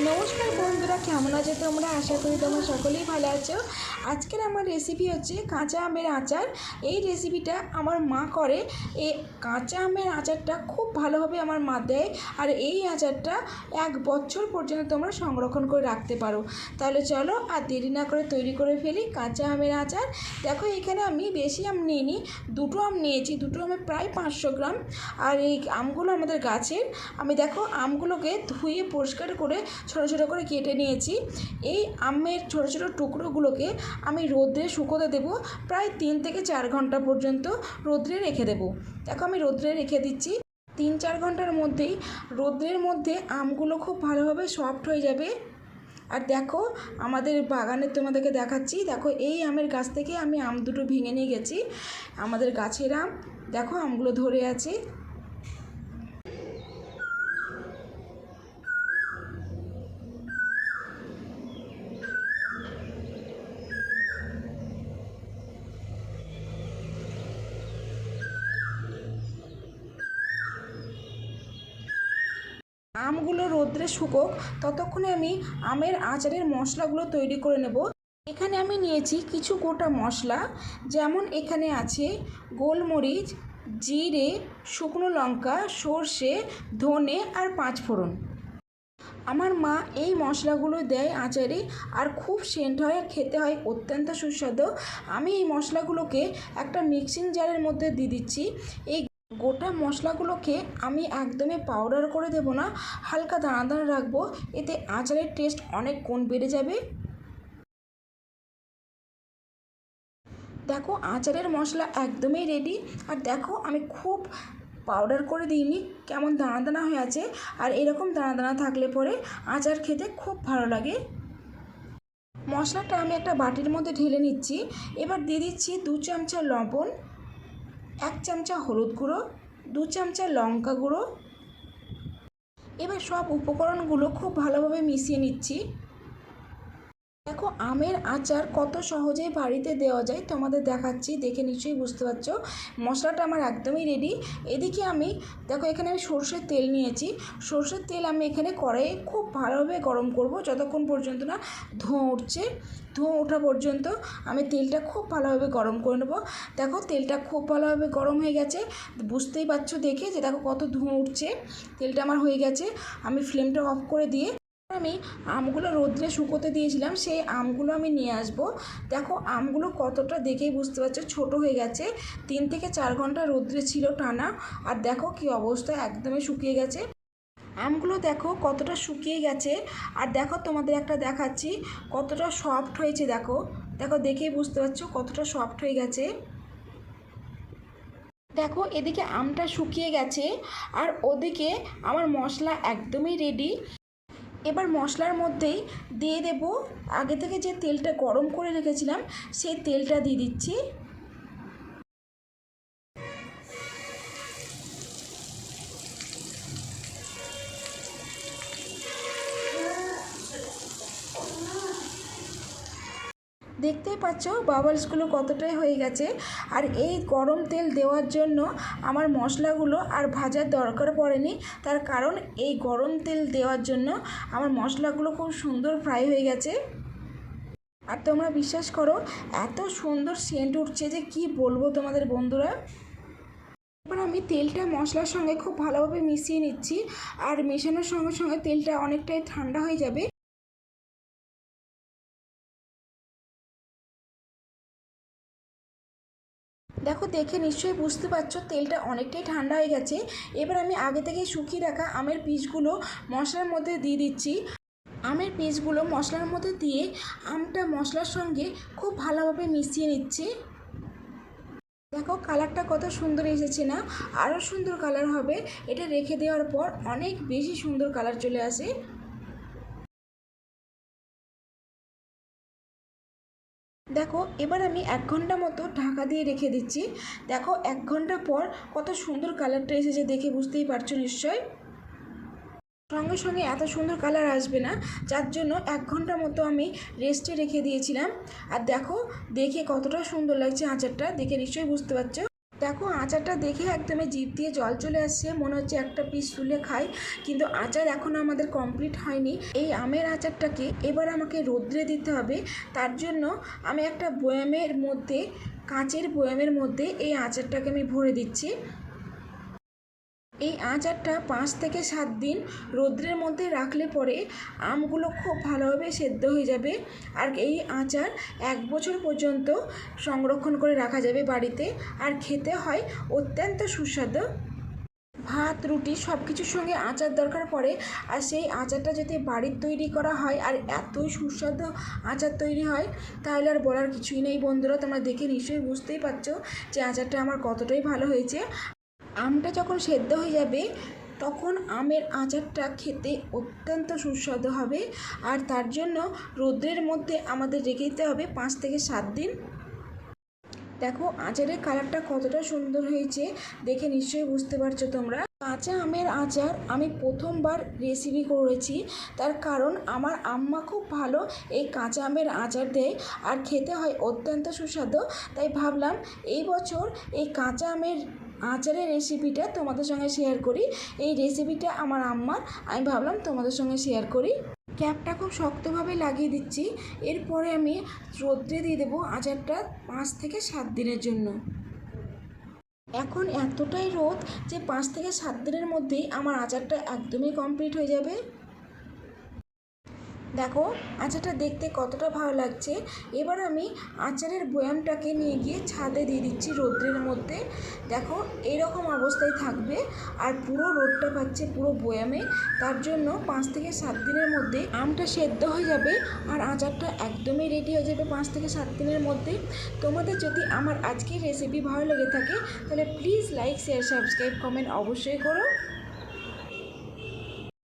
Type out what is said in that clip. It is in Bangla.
নমস্কার বন্ধুরা কেমন আছো তোমরা? আশা করি তোমরা সকলেই ভালো আছো। আজকের আমার রেসিপি হচ্ছে কাঁচা আমের আচার। এই রেসিপিটা আমার মা করে। এ কাঁচা আমের আচারটা খুব ভালোভাবে আমার মা দেয়। আর এই আচারটা এক বছর পর্যন্ত তোমরা সংরক্ষণ করে রাখতে পারো। তাহলে চলো আর দেরি না করে তৈরি করে ফেলি কাঁচা আমের আচার। দেখো এখানে আমি বেশি আম নিইনি, দুটো আম নিয়েছি। দুটো আমে প্রায় পাঁচশো গ্রাম। আর এই আমগুলো আমাদের গাছের। আমি দেখো আমগুলোকে ধুয়ে পরিষ্কার করে ছোটো ছোটো করে কেটে নিয়েছি। এই আমের ছোটো ছোটো টুকরোগুলোকে আমি রোদ্রে শুকোতে দেবো। প্রায় তিন থেকে চার ঘণ্টা পর্যন্ত রোদ্রে রেখে দেবো। দেখো আমি রোদ্রে রেখে দিচ্ছি। তিন চার ঘণ্টার মধ্যেই রোদ্রের মধ্যে আমগুলো খুব ভালোভাবে সফট হয়ে যাবে। আর দেখো, আমাদের বাগানে তোমাদেরকে দেখাচ্ছি। দেখো, এই আমের গাছ থেকে আমি আম দুটো ভেঙে নিয়ে গেছি। আমাদের গাছের আম, দেখো, আমগুলো ধরে আছে। আমগুলো রোদ্রে শুকোক, ততক্ষণে আমি আমের আচারের মশলাগুলো তৈরি করে নেব। এখানে আমি নিয়েছি কিছু গোটা মশলা, যেমন এখানে আছে গোলমরিচ, জিরে, শুকনো লঙ্কা, সর্ষে, ধনে আর পাঁচফোড়ন আমার মা এই মশলাগুলো দেয় আচারে আর খুব সেন্ট হয়, খেতে হয় অত্যন্ত সুস্বাদু। আমি এই মশলাগুলোকে একটা মিক্সিং জারের মধ্যে দিয়ে দিচ্ছি। এই গোটা মশলাগুলোকে আমি একদমই পাউডার করে দেব না, হালকা দানা দানা রাখব, এতে আচারের টেস্ট অনেক গুণ বেড়ে যাবে। দেখো আচারের মশলা একদমই রেডি আর দেখো আমি খুব পাউডার করে দিইনি, কেমন দানা দানা হয়ে আছে, আর এরকম দানা দানা থাকলে পরে আচার খেতে খুব ভালো লাগে। মশলাটা আমি একটা বাটির মধ্যে ঢেলে নিচ্ছি, এবার দিয়ে দিচ্ছি দু চামচা লবণ। এক চামচা হলুদ গুঁড়ো, দু চামচা লঙ্কা গুঁড়ো। এবার সব উপকরণগুলো খুব ভালোভাবে মিশিয়ে নিচ্ছি। দেখো, আমের আচার কত সহজেই বাড়িতে দেওয়া যায় তোমাদের দেখাচ্ছি, দেখে নিশ্চয়ই বুঝতে পারছ। মশলাটা আমার একদমই রেডি এদিকে আমি, দেখো, এখানে আমি সর্ষের তেল নিয়েছি। সর্ষের তেল আমি এখানে কড়াইয়ে খুব ভালোভাবে গরম করব, যতক্ষণ পর্যন্ত না ধোঁয়া উঠছে। ধোঁয়া ওঠা পর্যন্ত আমি তেলটা খুব ভালোভাবে গরম করে নেব। দেখো, তেলটা খুব ভালোভাবে গরম হয়ে গেছে। বুঝতেই পারছ দেখে যে দেখো কত ধোঁয়া উঠছে। তেলটা আমার হয়ে গেছে। আমি ফ্লেমটা অফ করে দিয়ে আমি আমগুলো রোদ্রে শুকোতে দিয়েছিলাম, সেই আমগুলো আমি নিয়ে আসব। দেখো, আমগুলো কতটা দেখেই বুঝতে পারছ, ছোট হয়ে গেছে। তিন থেকে চার ঘণ্টা রোদ্রে ছিল টানা, আর দেখো কি অবস্থা, একদমই শুকিয়ে গেছে। আমগুলো দেখো কতটা শুকিয়ে গেছে, আর দেখো তোমাদের একটা দেখাচ্ছি, কতটা সফট হয়েছে দেখো। দেখো, দেখেই বুঝতে পারছ কতটা সফট হয়ে গেছে। দেখো, এদিকে আমটা শুকিয়ে গেছে, আর ওদিকে আমার মশলা একদমই রেডি এবার মশলার মধ্যেই দিয়ে দেবো, আগে থেকে যে তেলটা গরম করে রেখেছিলাম, সেই তেলটা দিয়ে দিচ্ছি। দেখতেই পাচ্ছ বাবলসগুলো কতটাই হয়ে গেছে। আর এই গরম তেল দেওয়ার জন্য আমার মশলাগুলো আর ভাজার দরকার পড়েনি। তার কারণ এই গরম তেল দেওয়ার জন্য আমার মশলাগুলো খুব সুন্দর ফ্রাই হয়ে গেছে। আর তোমরা বিশ্বাস করো, এত সুন্দর সেন্ট উঠছে যে কি বলব তোমাদের বন্ধুরা? এবার আমি তেলটা মশলার সঙ্গে খুব ভালোভাবে মিশিয়ে নিচ্ছি। আর মেশানোর সঙ্গে সঙ্গে তেলটা অনেকটাই ঠান্ডা হয়ে যাবে। দেখো, দেখে নিশ্চয়ই বুঝতে পারছ, তেলটা অনেকটাই ঠান্ডা হয়ে গেছে। এবার আমি আগে থেকে শুকিয়ে রাখা আমের পিসগুলো মশলার মধ্যে দিয়ে দিচ্ছি। আমের পিসগুলো মশলার মধ্যে দিয়ে আমটা মশলার সঙ্গে খুব ভালোভাবে মিশিয়ে নিচ্ছি। দেখো, কালারটা কত সুন্দর এসেছে না? আরও সুন্দর কালার হবে। এটা রেখে দেওয়ার পর অনেক বেশি সুন্দর কালার চলে আসে। দেখো, এবার আমি এক ঘণ্টা মতো ঢাকা দিয়ে রেখে দিচ্ছি। দেখো, এক ঘণ্টা পর কত সুন্দর কালারটা এসেছে দেখে বুঝতেই পারছ নিশ্চয়? সঙ্গে সঙ্গে এত সুন্দর কালার আসবে না, যার জন্য এক ঘণ্টা মতো আমি রেস্টে রেখে দিয়েছিলাম। আর দেখো, দেখে কতটা সুন্দর লাগছে আচারটা, দেখে নিশ্চয়ই বুঝতে পারছ। দেখো আচারটা দেখে একদমই জিভ দিয়ে জল চলে আসছে, মনে হচ্ছে একটা পিস তুলে খাই, কিন্তু আচার এখনও আমাদের কমপ্লিট হয়নি। এই আমের আচারটাকে এবার আমাকে রোদ্রে দিতে হবে, তার জন্য আমি একটা বয়ামের মধ্যে, কাঁচের বয়ামের মধ্যে এই আচারটাকে আমি ভরে দিচ্ছি। এই আচারটা পাঁচ থেকে সাত দিন রোদ্রের মধ্যে রাখলে পরে আমগুলো খুব ভালোভাবে সেদ্ধ হয়ে যাবে। আর এই আচার এক বছর পর্যন্ত সংরক্ষণ করে রাখা যাবে বাড়িতে। আর খেতে হয় অত্যন্ত সুস্বাদু। ভাত, রুটি সব কিছুর সঙ্গে আচার দরকার পড়ে। আর সেই আচারটা যদি বাড়ির তৈরি করা হয় আর এতই সুস্বাদু আচার তৈরি হয়, তাহলে আর বলার কিছুই নেই বন্ধুরা। তোমরা দেখে নিশ্চয়ই বুঝতেই পারছ যে আচারটা আমার কতটাই ভালো হয়েছে। আমটা যখন সেদ্ধ হয়ে যাবে, তখন আমের আচারটা খেতে অত্যন্ত সুস্বাদু হবে। আর তার জন্য রোদ্রের মধ্যে আমাদের রেখে দিতে হবে পাঁচ থেকে সাত দিন। দেখো, আচারের কালারটা কতটা সুন্দর হয়েছে, দেখে নিশ্চয়ই বুঝতে পারছ তোমরা। কাঁচা আমের আচার আমি প্রথমবার রেসিপি করেছি। তার কারণ আমার আম্মা খুব ভালো এই কাঁচা আমের আচার দেয় আর খেতে হয় অত্যন্ত সুস্বাদু। তাই ভাবলাম এই বছর এই কাঁচা আমের আচারের রেসিপিটা তোমাদের সঙ্গে শেয়ার করি। এই রেসিপিটা আমার আম্মার, আমি ভাবলাম তোমাদের সঙ্গে শেয়ার করি। ক্যাপটা খুব শক্তভাবে লাগিয়ে দিচ্ছি। এরপরে আমি রোদ্রে দিয়ে দেবো আচারটা পাঁচ থেকে সাত দিনের জন্য। এখন এতটাই রোদ যে পাঁচ থেকে সাত দিনের মধ্যেই আমার আচারটা একদমই কমপ্লিট হয়ে যাবে। দেখো আচারটা দেখতে কতটা ভালো লাগছে। এবার আমি আচারের বয়ামটাকে নিয়ে গিয়ে ছাদে দিয়ে দিচ্ছি রোদ্রের মধ্যে। দেখো এরকম অবস্থায় থাকবে আর পুরো রোদটা পাচ্ছে পুরো বয়ামে। তার জন্য পাঁচ থেকে সাত দিনের মধ্যে আমটা সেদ্ধ হয়ে যাবে আর আচারটা একদমই রেডি হয়ে যাবে পাঁচ থেকে সাত দিনের মধ্যে। তোমাদের যদি আমার আজকের রেসিপি ভালো লেগে থাকে, তাহলে please like share subscribe comment অবশ্যই করো।